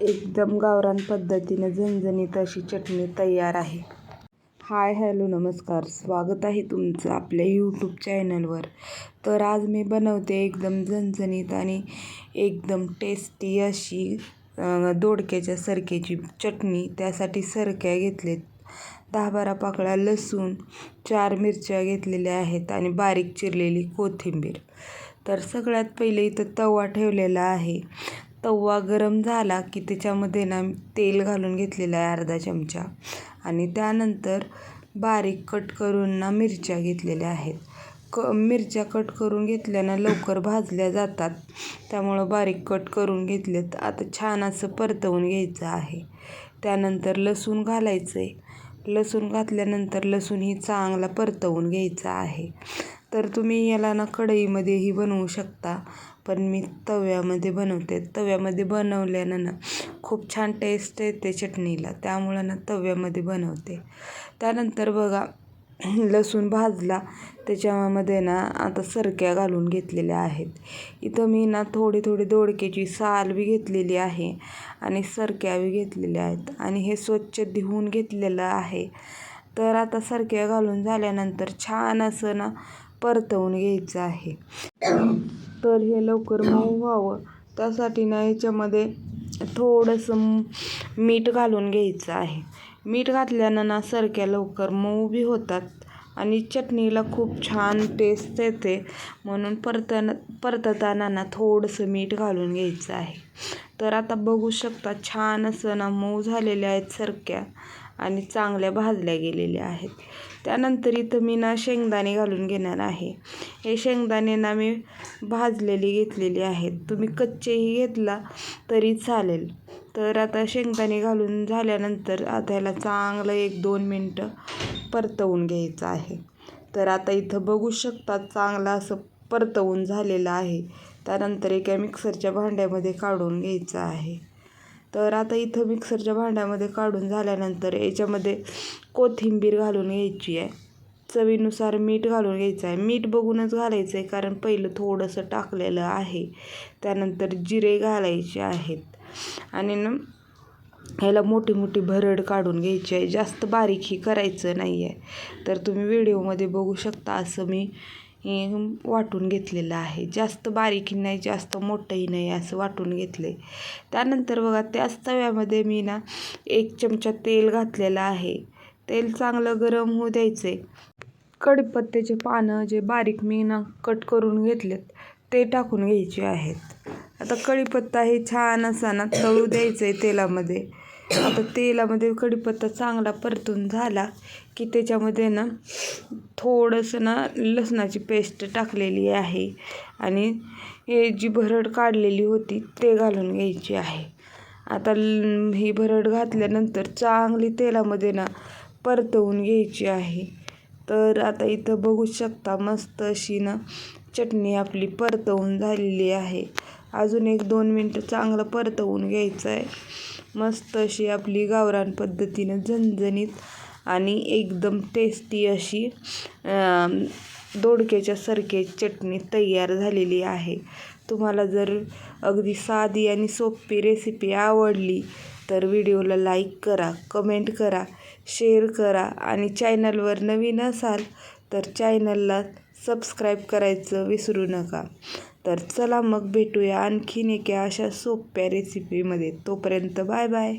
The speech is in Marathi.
एकदम गावरान पद्धतीने झणझणीत अशी चटणी तयार आहे. हाय हॅलो नमस्कार. स्वागत आहे तुमचं आपल्या यूट्यूब चॅनलवर तर आज मी बनवते एकदम झणझणीत आणि एकदम टेस्टी अशी दोडक्याच्या सरक्याची चटणी. त्यासाठी सरक्या घेतलेत. दहा बारा पाकळ्या लसूण चार मिरच्या घेतलेल्या आहेत आणि बारीक चिरलेली कोथिंबीर. तर सगळ्यात पहिले इथं तवा ठेवलेला आहे. तवा गरम झाला की त्याच्यामध्ये ना तेल घालून घेतलेलं आहे अर्धा चमचा. आणि त्यानंतर बारीक कट करून ना मिरच्या घेतलेल्या आहेत. क मिरच्या कट करून घेतल्यानं लवकर भाजल्या जातात. त्यामुळं बारीक कट करून घेतलेत. आता छान असं परतवून घ्यायचं आहे. त्यानंतर लसूण घालायचं आहे लसूण घातल्यानंतर लसूण ही चांगला परतवून घ्यायचा आहे. तर तुम्ही याला ना कढईमध्येही बनवू शकता. पण मी तव्यामध्ये बनवते. तव्यामध्ये बनवल्यानं ना खूप छान टेस्ट येते चटणीला. त्यामुळं ना तव्यामध्ये बनवते. त्यानंतर बघा लसूण भाजला. त्याच्यामध्ये ना आता सरक्या घालून घेतलेल्या आहेत. इथं मी ना थोडी थोडी दोडक्याची साल बी घेतलेली आहे आणि सरक्या बी घेतलेल्या आहेत आणि हे स्वच्छ धुवून घेतलेलं आहे. तर आता सरक्या घालून झाल्यानंतर छान असं ना परतवून घ्यायचं आहे. तर हे लवकर मऊ व्हावं. त्यासाठी ना ह्याच्यामध्ये थोडंसं मीठ घालून घ्यायचं आहे. मीठ घातल्यानं ना सरक्या लवकर मऊ बी होतात आणि चटणीला खूप छान टेस्ट येते. म्हणून परतन परतताना ना थोडंसं मीठ घालून घ्यायचं आहे. तर आता बघू शकता छान असं ना मऊ झालेल्या आहेत सरक्या. आणि चांगल्या भाजल्या गेलेल्या आहेत. त्यानंतर इथं मी ना शेंगदाणे घालून घेणार आहे. हे शेंगदाणे ना मी भाजलेली घेतलेली आहेत. तुम्ही कच्चेही घेतला तरी चालेल. तर आता शेंगदाणे घालून झाल्यानंतर आता ह्याला चांगलं एक दोन मिनटं परतवून घ्यायचं आहे. तर आता इथं बघू शकता चांगलं असं परतवून झालेलं आहे. त्यानंतर एका मिक्सरच्या भांड्यामध्ये काढून घ्यायचं आहे. तर आता इथं मिक्सरच्या भांड्यामध्ये काढून झाल्यानंतर याच्यामध्ये कोथिंबीर घालून घ्यायची आहे. चवीनुसार मीठ घालून घ्यायचं आहे. मीठ बघूनच घालायचं आहे कारण पहिलं थोडंसं टाकलेलं आहे. त्यानंतर जिरे घालायचे आहेत. आणि ना ह्याला मोठी मोठी भरड काढून घ्यायची आहे. जास्त बारीकही करायचं नाही आहे. तर तुम्ही व्हिडिओमध्ये बघू शकता असं मी वाटून घेतलेलं आहे. जास्त बारीकही नाही जास्त मोठंही नाही असं वाटून घेतले त्यानंतर बघा त्याच तव्यामध्ये मी ना एक चमचा तेल घातलेलं आहे. तेल चांगलं गरम होऊ द्यायचे कढीपत्त्याचे पानं जे बारीक मी ना कट करून घेतलेत ते टाकून घ्यायचे आहेत. आता कढीपत्ता हे छान असा ना तळू द्यायचं आहे तेलामध्ये. आता तेलामध्ये कढीपत्ता चांगला परतून झाला की त्याच्यामध्ये ना थोडंसं ना लसणाची पेस्ट टाकलेली आहे. आणि हे जी भरड काढलेली होती ते घालून घ्यायची आहे. आता ही भरड घातल्यानंतर चांगली तेलामध्ये ना परतवून घ्यायची आहे. तर आता इथं बघू शकता मस्त अशी ना चटणी आपली परतवून झालेली आहे. अजून एक दोन मिनटं चांगलं परतवून घ्यायचं आहे मस्त अशी आपली गावरान पद्धतीनं झणझणीत आणि एकदम टेस्टी अशी दोडक्याच्या सारखी चटणी तयार झालेली आहे. तुम्हाला जर अगदी साधी आणि सोपी रेसिपी आवडली तर व्हिडिओला लाईक करा कमेंट करा शेअर करा आणि चॅनलवर नवीन असाल तर चॅनलला सबस्क्राईब करायचं विसरू नका. तर चला मग भेटूया आणखीन एका अशा सोप्या रेसिपीमध्ये तोपर्यंत बाय बाय.